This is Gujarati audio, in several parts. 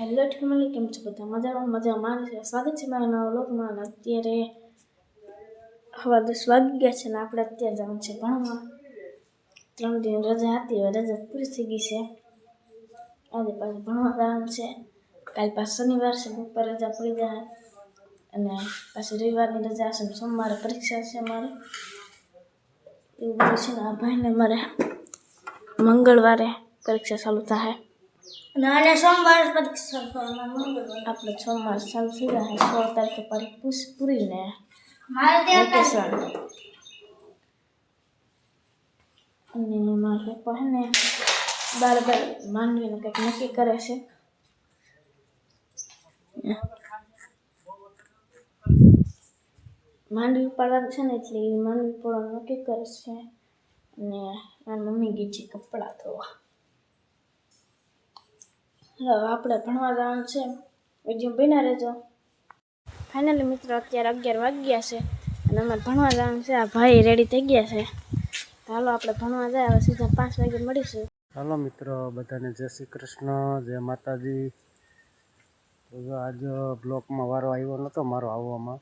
હેલો ફેમિલી કેમ છો બધા? મજામાં મજામાં. છે સ્વાગત છે મારા નવા લોકમાં અત્યારે હવા દસ વાગી ગયા છે ને આપણે અત્યારે જવાનું છે ભણવા. ત્રણ દિન રજા હતી, હવે રજા પૂરી થઈ ગઈ છે. આજે પાછું ભણવા જવાનું છે. કાલ પાછું શનિવાર છે, બપોર રજા પડી જાય. અને પાછી રવિવારની રજા ને સોમવારે પરીક્ષા છે અમારે. એવું બધું છે ને. આ ભાઈને મારે મંગળવારે પરીક્ષા ચાલુ થાય. અને આને સોમવારે પરીક્ષા કરવાના મંગળવારે. આપણે સોમવાર ચાલુ થઈ જાય સોળ તારીખે પરીક્ષા પૂરીને મારે ત્યાં વેકેશન અને મારા પપ્પા હે ને બાર બાર માંડવીનું કંઈક નક્કી કરે છે માંડવી ઉપાડવાનું છે ને એટલે એ માંડવી ઉપાડવાનું નક્કી કરે છે અને મારી મમ્મી ગઈ છે કપડાં ધોવા હવે આપણે ભણવા જવાનું છે. વીડિયો બન્યા રહેજો. ફાઇનલી મિત્રો, અત્યારે અગિયાર વાગ્યા છે અને અમારે ભણવા જવાનું છે. આ ભાઈ રેડી થઈ ગયા છે. હાલો, આપણે ભણવા જાય, હવે સીધા પાંચ વાગે મળીશું. હાલો મિત્રો, બધાને જય શ્રી કૃષ્ણ, જય માતાજી. તો આજ બ્લોકમાં વારો આવ્યો નહોતો મારો આવવામાં.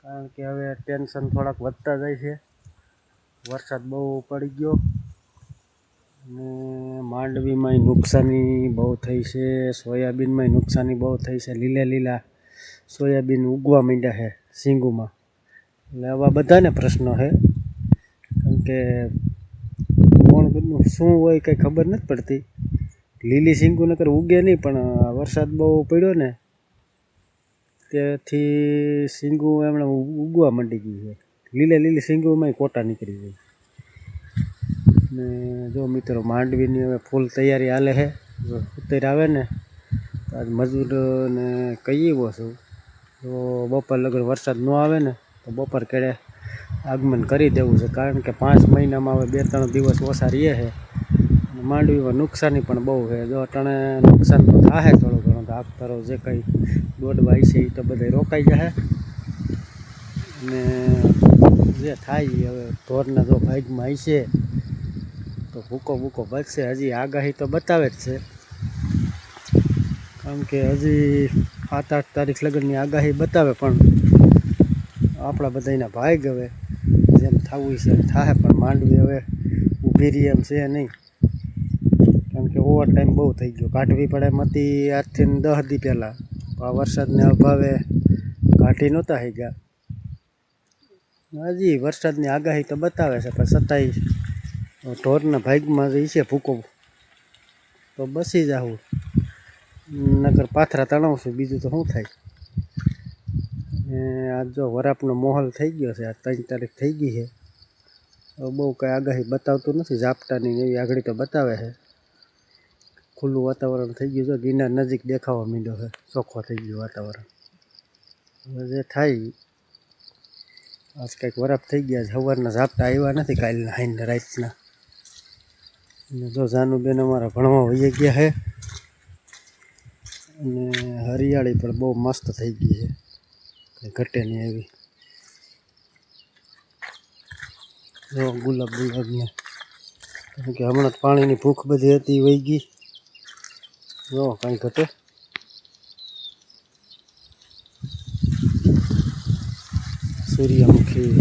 કારણ કે હવે ટેન્શન થોડાક વધતા જાય છે. વરસાદ બહુ પડી ગયો. અને માંડવીમાંય નુકસાની બહુ થઈ છે, સોયાબીનમાંય નુકસાની બહુ થઈ છે, લીલા લીલા સોયાબીન ઉગવા માંડ્યા છે સિંગુમાં. એટલે આવા બધાને પ્રશ્નો છે. કારણ કે કોણ શું હોય કંઈ ખબર નથી પડતી. લીલી સિંગુ નકર ઉગે નહીં, પણ વરસાદ બહુ પડ્યો ને તેથી સિંગુ એમણે ઉગવા માંડી ગયું છે. લીલે લીલી સિંગુમાંય કોટા નીકળી જાય ને જો મિત્રો માંડવીની હવે ફૂલ તૈયારી હાલે છે ઉત્તર આવે ને, તો આજ મજૂરને કહીએ છું, જો બપોર લગન વરસાદ ન આવે ને, તો બપોર કેળે આગમન કરી દેવું છે, કારણ કે પાંચ મહિનામાં હવે બે ત્રણ દિવસ ઓછા રહીએ છે માંડવીમાં નુકસાની પણ બહુ છે જો અટાણે નુકસાન તો થાય થોડું ઘણું, તો આખતરો જે કંઈ દોડવા છે એ તો બધે રોકાઈ જાય અને જે થાય હવે ઢોરના જો ભાગમાં છે તો ભૂકો ભૂકો બચશે હજી આગાહી તો બતાવે જ છે. કારણ કે હજી સાત આઠ તારીખ લગ્નની આગાહી બતાવે, પણ આપણા બધાના ભાઈ હવે. જેમ થવું છે એમ થાય પણ માંડવી હવે ઊભી રહી એમ છે નહીં. કારણ કે ઓવર ટાઈમ બહુ થઈ ગયો. કાઢવી પડે એમ હતી આજથી ને દસ દી પહેલાં. આ વરસાદને અભાવે કાઢી નહોતા થઈ ગયા હજી વરસાદની આગાહી તો બતાવે છે, પણ છતાંય ઢોરના ભાગમાં જે છે ભૂકો. તો બસી જાવું નગર પાથરા તણાવશું, બીજું તો શું થાય? આજ જો વરાપનો માહોલ થઈ ગયો છે આ ત્રણ તારીખ થઈ ગઈ છે. બહુ કાંઈ આગાહી બતાવતું નથી, ઝાપટાની એવી આગળ તો બતાવે છે. ખુલ્લું વાતાવરણ થઈ ગયું છે ગિરનાર નજીક દેખાવા માંડ્યો છે, ચોખ્ખો થઈ ગયું વાતાવરણ. હવે જે થાય, આજ કંઈક વરાપ થઈ ગયા છે, સવારના ઝાપટા આવ્યા નથી કાલના, હાઈને રાતના. અને જો જાનુબેન અમારા ભણવા વહી ગયા છે અને હરિયાળી પણ બહુ મસ્ત થઈ ગઈ છે કંઈ ઘટે નહીં એવી. જો ગુલાબ ગુલાબને કારણ કે હમણાં પાણીની ભૂખ બધી હતી વહી ગઈ. જો કાંઈ ઘટે. સૂર્યમુખી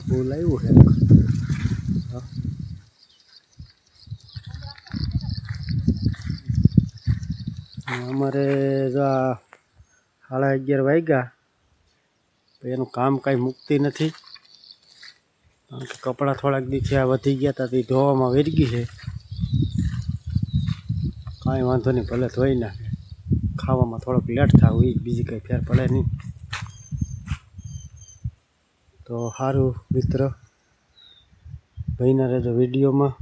ફૂલ આવ્યું છે હા. ને અમારે જો આ સાડા અગિયાર વાગ્યા, તો એનું કામ કાંઈ મૂકતી નથી. કારણ કે કપડાં થોડાક દી આ વધી ગયા હતા તે ધોવામાં વેરગી છે. કાંઈ વાંધો નહીં, ભલે ધોઈ નાખે. ખાવામાં થોડોક લેટ એ બીજી કંઈ ફેર પડે નહીં. તો સારું મિત્ર, ભાઈના રહેજો વિડીયોમાં.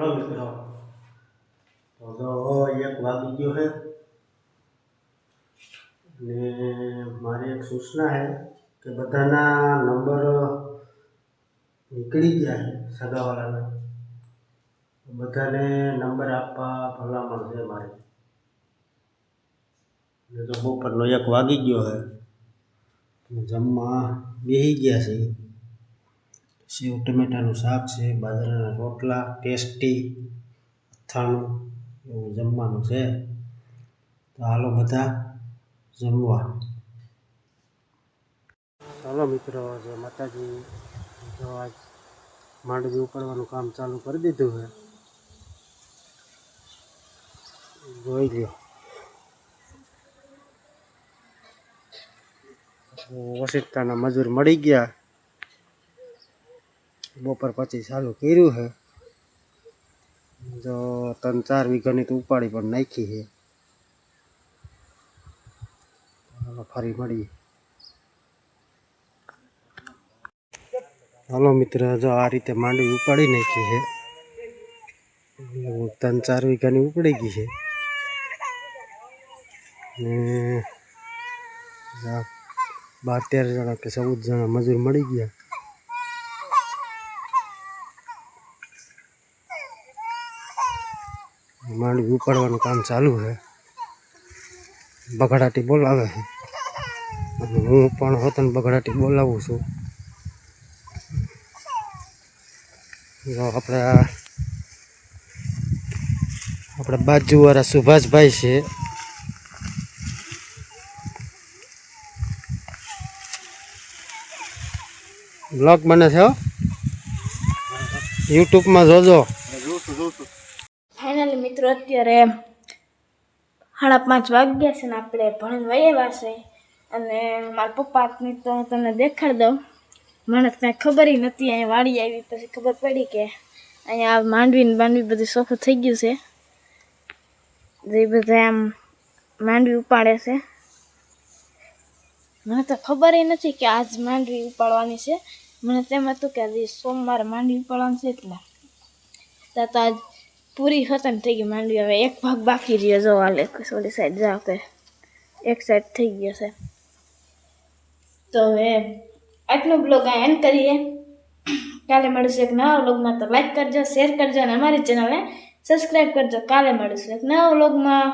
હલો મિત્રો તો જો એક વાગી ગયો છે ને મારી એક સૂચના છે કે બધાના નંબર નીકળી ગયા છે સગાવાળાના બધાને નંબર આપવા ભલામણ છે મારી એટલે તો બપોરનો એક વાગી ગયો છે જમવા બેસી ગયા છે સેવ ટમેટાનું શાક છે, બાજરાના રોટલા, ટેસ્ટી અથાણું એવું જમવાનું છે. તો હાલો બધા જમવા. ચાલો મિત્રો જે માતાજી જો આજ માંડવી ઉપાડવાનું કામ ચાલુ કરી દીધું છે. જોઈ લ્યો. ઓસિતાના મજૂર મળી ગયા. બપોર પછી ચાલુ કર્યું છે. જો ત્રણ ચાર વીઘાની તો ઉપાડી પણ નાખી છે. ફરી મળીએ. હાલો મિત્ર, જો આ રીતે માંડવી ઉપાડી નાખી છે. ત્રણ ચાર વીઘાની ઉપડી ગઈ છે. ને બાર તેર જણા કે ચૌદ જણા મજૂર મળી ગયા. માંડવી ઉપાડવાનું કામ ચાલુ છે. બગડાટી બોલાવે છે. અને હું પણ હોતન બગડાટી બોલાવું છું. જો આપણે આ આપણે બાજુવાળા સુભાષભાઈ છે. બ્લોગ બને છે યુટ્યુબમાં જોજો. મિત્રો, અત્યારે સાડા પાંચ વાગ્યા છે ને આપણે ભણીને વયેવા છે અને મારા પપ્પાની તો હું તમને દેખાડી દઉં. મને કાંઈ ખબર નથી, અહીંયા વાડી આવી પછી ખબર પડી કે અહીંયા માંડવી ને બાંડવી બધું સોખું થઈ ગયું છે. જે બધા આમ માંડવી ઉપાડે છે. મને તો ખબર નથી કે આજ માંડવી ઉપાડવાની છે. મને તેમ હતું કે આજે સોમવારે માંડવી ઉપાડવાની છે એટલે. તો આજ પૂરી ખતમ થઈ ગઈ માંડવી હવે એક ભાગ બાકી રહ્યો જો હાલે ઓલી સાઈડ જાવ તે એક સાઈડ થઈ ગયો છે તો હવે આજનો બ્લોગ આ એન્ડ કરીએ કાલે મળીશું એક નવા વ્લોગમાં તો લાઈક કરજો શેર કરજો અને અમારી ચેનલને સબસ્ક્રાઈબ કરજો કાલે મળીશું એક નવા વ્લોગમાં